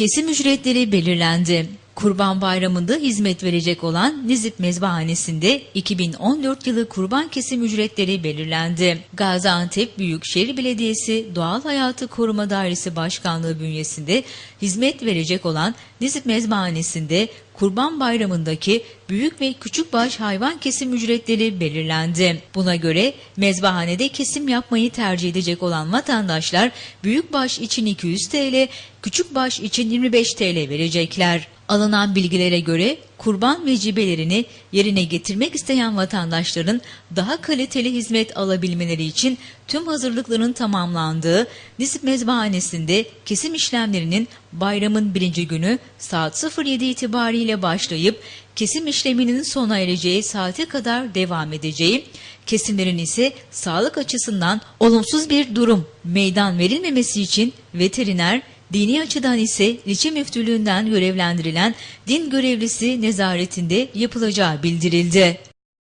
Kesim ücretleri belirlendi. Kurban Bayramı'nda hizmet verecek olan Nizip Mezbahanesi'nde 2014 yılı kurban kesim ücretleri belirlendi. Gaziantep Büyükşehir Belediyesi Doğal Hayatı Koruma Dairesi Başkanlığı bünyesinde hizmet verecek olan Nizip Mezbahanesi'nde Kurban Bayramı'ndaki büyük ve küçük baş hayvan kesim ücretleri belirlendi. Buna göre mezbahanede kesim yapmayı tercih edecek olan vatandaşlar büyük baş için 200 TL, küçük baş için 25 TL verecekler. Alınan bilgilere göre kurban vecibelerini yerine getirmek isteyen vatandaşların daha kaliteli hizmet alabilmeleri için tüm hazırlıkların tamamlandığı Nisip Mezbahanesi'nde kesim işlemlerinin bayramın birinci günü saat 07 itibariyle başlayıp kesim işleminin sona ereceği saate kadar devam edeceği, kesimlerin ise sağlık açısından olumsuz bir durum meydan verilmemesi için veteriner, Dini açıdan ise ilçe müftülüğünden görevlendirilen din görevlisi nezaretinde yapılacağı bildirildi.